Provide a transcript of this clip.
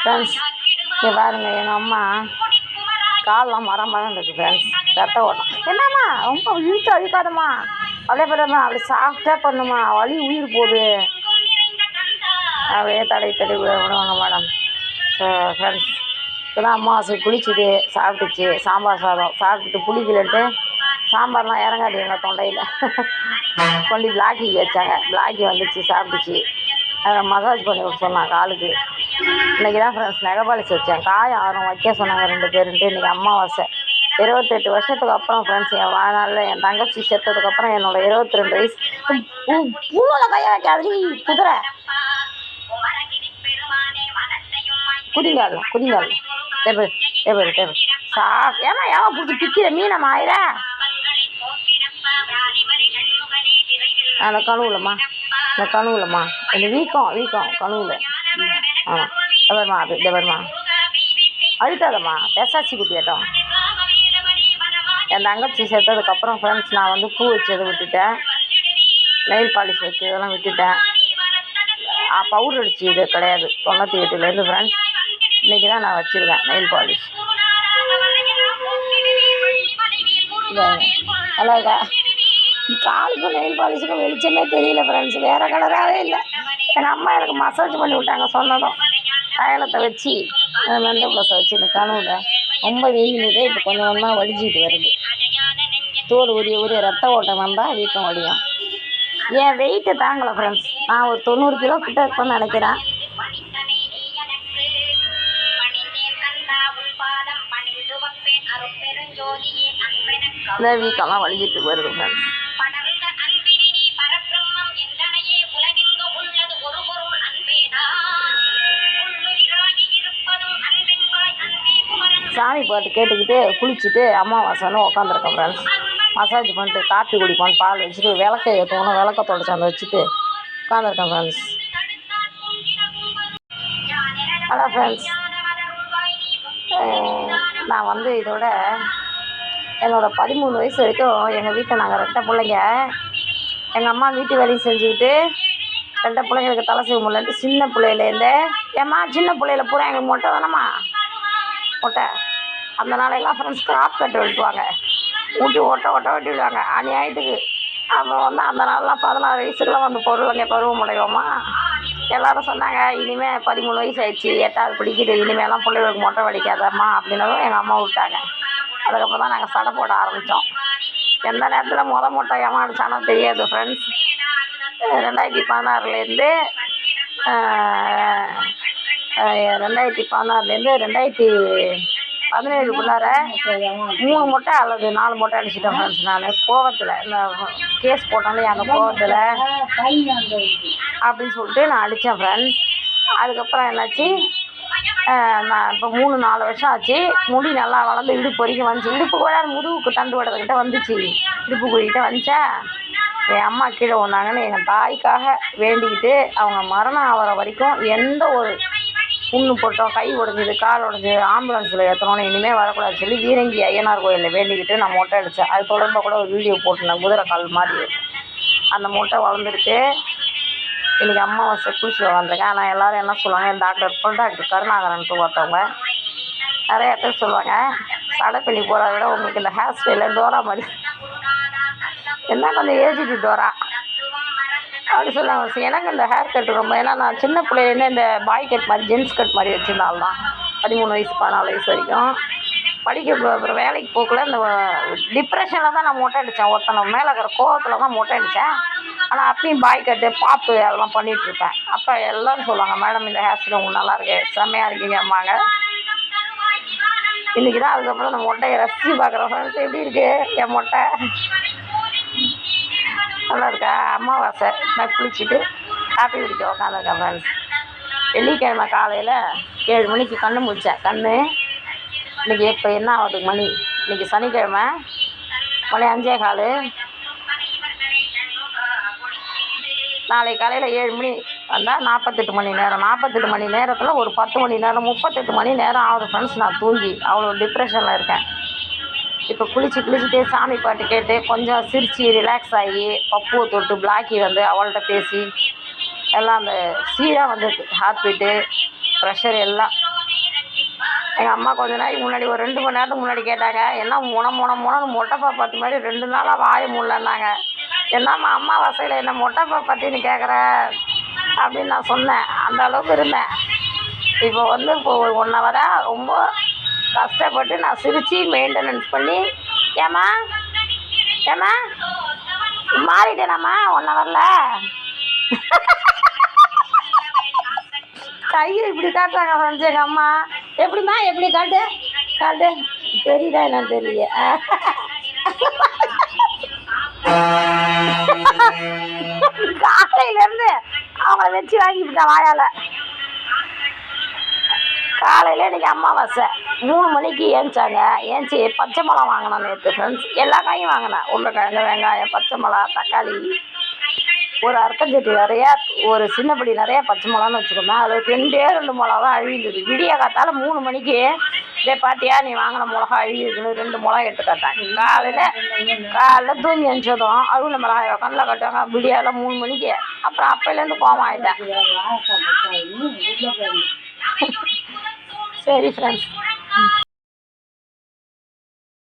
Friends இங்கே பாருங்கள் எங்கள் அம்மா. காலெலாம் மரம் மரம் இருக்குது ஃப்ரெண்ட்ஸ் ரத்த ஓட்டம். என்னம்மா ரொம்ப இழுத்து அழிக்காதம்மா. அப்படியே பண்ணுமா அப்படி சாஃப்டாக பண்ணுமா வலி உயிர் போகுது. அப்படியே தடை தடை விடுவாங்க மேடம் ஸோ ஃப்ரெண்ட்ஸ் இப்போதான் அம்மாவாசை குளிச்சுது சாப்பிட்டுச்சு. சாம்பார் சாதம். சாப்பிட்டுட்டு புளிக்கலன்ட்டு சாம்பார்லாம் இறங்காது எங்கள் தொண்டையில். கொண்டு பிளாக்கி வச்சாங்க. பிளாக்கி வந்துச்சு சாப்பிட்டுச்சு. அதை மசாஜ் பண்ணி விட சொன்னாங்க காலுக்கு இன்றைக்கி தான் ஃப்ரெண்ட்ஸ் நெகபாலிஸ் வச்சேன் காய் ஆறும் வைக்க சொன்னாங்க ரெண்டு பேருன்ட்டு. இன்றைக்கி அம்மாவாசை இருபத்தெட்டு வருஷத்துக்கு அப்புறம் ஃப்ரெண்ட்ஸ் என் வாழ்நாளில் என் தங்கச்சி செத்ததுக்கப்புறம் என்னோட இருபத்தி ரெண்டு வயசு பூவில் கையை வைக்காதீ குதிரை. குதிங்கால குதிங்கால டேபிள் டேபிள் டேபிள் சா ஏமா ஏமா பிடிச்சி பிக்கிற மீனம்மா ஆயிர? அந்த கழுவுலம்மா. இந்த கழுவுலம்மா. இந்த வீக்கம் வீக்கம் கழுவுல. ஆமாம் எவருமா அது எவருமா அழுத்தாதம்மா பெசாச்சி குட்டியாட்டம் என் தங்கச்சி சேர்த்ததுக்கப்புறம் ஃப்ரெண்ட்ஸ் நான் வந்து பூ வச்சதை விட்டுட்டேன். நெயில் பாலிஷ் வைக்கிறதெல்லாம் விட்டுட்டேன். பவுடர் அடிச்சு இது கிடையாது. தொண்ணூற்றி எட்டுலேருந்து ஃப்ரெண்ட்ஸ் இன்றைக்கி தான் நான் வச்சுருக்கேன் நெயில் பாலிஷ் நல்லா இருக்கா? காலுக்கும் நெயில் பாலிஷுக்கும் வெளிச்சமே தெரியல ஃப்ரெண்ட்ஸ் வேறு கலராகவே இல்லை. எங்கள் அம்மா எனக்கு மசாஜ் பண்ணி விட்டாங்க சொன்னதும். தைலத்தை வச்சு வெந்த ப்ளஸை வச்சு இந்த கனவுல ரொம்ப வெயிலுதே இப்போ கொஞ்சம் கொஞ்சமாக வலிஞ்சிட்டு வருது. தோல் உரிய உரிய ரத்த ஓட்டம் வந்தால் வீக்கம் வடியும். என் வெயிட்டு தாங்கலை ஃப்ரெண்ட்ஸ் நான் ஒரு தொண்ணூறு கிலோ கிட்ட இருப்பேன்னு நினைக்கிறேன். இந்த வீக்கெல்லாம் வலிஞ்சிட்டு வருது ஃப்ரெண்ட்ஸ் சாமி பாட்டு கேட்டுக்கிட்டு குளிச்சுட்டு அமாவாசைன்னு உட்காந்துருக்கேன் ஃப்ரெண்ட்ஸ் மசாஜ் பண்ணிட்டு காப்பி குடிப்போம் பால் வச்சுட்டு விளக்க ஏற்றணும் விளக்க தொடச்சாந்து வச்சுட்டு உட்காந்துருக்கேன் ஃப்ரெண்ட்ஸ் ஹலோ ஃப்ரெண்ட்ஸ் நான் வந்து இதோட என்னோடய பதிமூணு வயசு வரைக்கும் எங்கள் வீட்டில் நாங்கள் ரெட்டை பிள்ளைங்க. எங்கள் அம்மா வீட்டு வேலையும் செஞ்சுக்கிட்டு ரெட்டை பிள்ளைங்களுக்கு தலை செய்ய முடியலன்ட்டு சின்ன பிள்ளையிலேருந்தே. ஏம்மா சின்ன பிள்ளையில பூரா எங்களுக்கு மொட்டை தானம்மா? மொட்டை அந்த நாளையெல்லாம் ஃப்ரெண்ட்ஸ் கிராப் கட்டு வெட்டுவாங்க. ஊட்டி ஒட்ட வெட்டி விடுவாங்க அநியாயத்துக்கு. அப்புறம் வந்து அந்த நாளெலாம் பதினாறு வயசுக்குலாம் வந்து பொருளுங்க பருவம் அடைவோமா? எல்லாரும் சொன்னாங்க இனிமேல் பதிமூணு வயசு ஆயிடுச்சு. எட்டாவது பிடிக்கிது. இனிமேலாம் பிள்ளைகளுக்கு மொட்டை வடிக்காதம்மா. அப்படின்னதும் எங்கள் அம்மா விட்டாங்க. அதுக்கப்புறம் தான் நாங்கள் சடை போட ஆரம்பித்தோம் எந்த நேரத்தில் முத மொட்டை ஏமா அடித்தானோ தெரியாது ஃப்ரெண்ட்ஸ் ரெண்டாயிரத்தி பதினாறுலேருந்து ரெண்டாயிரத்தி பதினாறுலேருந்து ரெண்டாயிரத்தி பதினேழுக்குள்ளார மூணு மொட்டை அல்லது நாலு மொட்டை அடிச்சிட்டேன் ஃப்ரெண்ட்ஸ் நான். கோவத்தில் இந்த கேஸ் போட்டாலே அந்த கோவத்தில். அப்படின்னு சொல்லிட்டு நான் அடித்தேன் ஃப்ரெண்ட்ஸ் அதுக்கப்புறம் என்னாச்சு? நான் இப்போ மூணு நாலு வருஷம் ஆச்சு. முடி நல்லா வளர்ந்து இடுப்பு வரைக்கும் வந்துச்சு. இடுப்பு கூட முதுகுக்கு தண்டு வடத்துக்கிட்ட வந்துச்சு. இடுப்பு குழிக்கிட்ட வந்துச்சா? என் அம்மா கீழே வந்தாங்கன்னு எங்கள் தாய்க்காக வேண்டிக்கிட்டு அவங்க மரணம் ஆகிற வரைக்கும் எந்த ஒரு புண்ணு போட்டோம் கை உடஞ்சிது கால் உடஞ்சிது ஆம்புலன்ஸில் ஏற்றணும் இனிமேல் வரக்கூடாதுன்னு சொல்லி வீரங்கி ஐயனார் கோயிலில் வேண்டிக்கிட்டு நான் மொட்டை அடித்தேன் அது தொடர்பாக கூட ஒரு வீடியோ போட்டிருந்தேன் குதிரை கால் மாதிரி. அந்த மொட்டை வளர்ந்துருக்கு. இன்றைக்கி அம்மாவாசை குளிச்சு வந்திருக்கேன் ஆனால் எல்லோரும் என்ன சொல்லுவாங்க என் டாக்டர் புல் டாக்டர் கருணாகரன்ட்டு ஒருத்தவங்க. நிறைய பேர் சொல்லுவாங்க சடைப்பள்ளி போகிறத விட உங்களுக்கு இந்த ஹேர் ஸ்டைலில் டோரா மாதிரி. என்ன கொஞ்சம் ஏஜிட்டு டோரா? அப்படி சொல்லுவாங்க எனக்கு இந்த ஹேர் கட் ரொம்ப ஏன்னா நான் சின்ன பிள்ளையிலேருந்து இந்த பாய் கட் மாதிரி ஜென்ஸ் கட் மாதிரி வச்சுருந்தால் தான் பதிமூணு வயசு பதினாலு வயசு வரைக்கும். படிக்க அப்புறம் வேலைக்கு போகக்குள்ள இந்த டிப்ரெஷனில் தான் நான் மொட்டை அடித்தேன் ஒருத்தனை மேலே இருக்கிற கோவத்தில் தான் மொட்டை அடித்தேன் ஆனால் அப்பயும் பாய் கட்டு பாப்பு அதெல்லாம் பண்ணிகிட்ருப்பேன் அப்போ எல்லோரும் சொல்லுவாங்க மேடம் இந்த ஹேர் ஸ்டைல் உங்களுக்கு நல்லா இருக்கு. செம்மையாக இருக்கீங்கம்மாங்க. இன்றைக்கி தான் அதுக்கப்புறம் அந்த மொட்டையை ரசித்து பார்க்குறேன். ஃப்ரெண்ட்ஸ் எப்படி இருக்குது என் மொட்டை? நல்லா இருக்கா அமாவாசை. நான் குளிச்சுட்டு காப்பி குடிக்க உட்காந்துருக்கேன் ஃப்ரெண்ட்ஸ் வெள்ளிக்கிழமை காலையில் ஏழு மணிக்கு கண்ணு முடித்தேன் கண்ணு இன்றைக்கி இப்போ என்ன ஆகுது மணி? இன்றைக்கி சனிக்கிழமை. மணி அஞ்சே கால். நாளை காலையில் ஏழு மணி வந்தால் நாற்பத்தெட்டு மணி நேரம். நாற்பத்தெட்டு மணி நேரத்தில் ஒரு பத்து மணி நேரம் முப்பத்தெட்டு மணி நேரம் ஆகுது ஃப்ரெண்ட்ஸ் நான் தூங்கி அவ்வளோ டிப்ரெஷனில் இருக்கேன். இப்போ குளிச்சு குளிச்சுட்டு சாமி பாட்டு கேட்டு கொஞ்சம் சிரித்து ரிலாக்ஸ் ஆகி பப்புவை தொட்டு பிளாக்கி வந்து அவள்கிட்ட பேசி எல்லாம் அந்த சீராக வந்திருக்கு ஹார்ட் பீட்டு ப்ரெஷர் எல்லாம். எங்கள் அம்மா கொஞ்ச நாளைக்கு முன்னாடி ஒரு ரெண்டு மணி நேரத்துக்கு முன்னாடி கேட்டாங்க என்ன முன முன முனன்னு மொட்டைப்பா பார்த்து மாதிரி ரெண்டு நாளாக வாய முடியலன்னாங்க என்னம்மா அம்மா வசையில் என்ன மொட்டைப்பா பற்றின்னு கேட்குற அப்படின்னு நான் சொன்னேன். அந்த அளவுக்கு இருந்தேன். இப்போ வந்து இப்போ ஒரு ஒன் ஹவராக ரொம்ப கஷ்டப்பட்டு நான் சிரித்து மெயின்டெனன்ஸ் பண்ணி ஏம்மா? ஏம்மா? மாறிட்டேனாம்மா ஒன் ஹவரில் கையை இப்படி காட்டுறாங்க ஃப்ரெண்ட்ஸ் எங்கள் அம்மா. எப்படிம்மா? எப்படி காட்டு? காட்டு. தெரியுதா என்னன்னு தெரியல. காலையிலேருந்து அவங்கள வச்சு வாங்கிவிட்டேன் வாயால். காலையில் இன்றைக்கி அமாவாசை. மூணு மணிக்கு ஏஞ்சாங்க. ஏஞ்சி பச்சை மிளகா வாங்கினேன் நேற்று ஃப்ரெண்ட்ஸ் எல்லா காயும் வாங்கினேன். உருளைக்கிழங்கு வெங்காயம் பச்சை மிளகா தக்காளி. ஒரு அர்க்கஞ்சட்டி நிறையா ஒரு சின்னப்படி நிறையா பச்சை மிளகான்னு வச்சுக்கோங்க அதில் ரெண்டே ரெண்டு மிளகா தான் அழிந்தது விடிய காத்தால மூணு மணிக்கு இதே பாத்தியா நீ வாங்கின மிளகா அழியுதுன்னு ரெண்டு மிளகா எடுத்து காட்டாங்க. காலையில் காலைல தூங்கி எழுந்ததும் அழுகுன மிளகாய் கண்ணில் கட்டுவாங்க. விடியால மூணு மணிக்கு. அப்புறம் அப்போலேருந்து கோவம் ஆகிட்டேன் சரி ஃப்ரெண்ட்ஸ்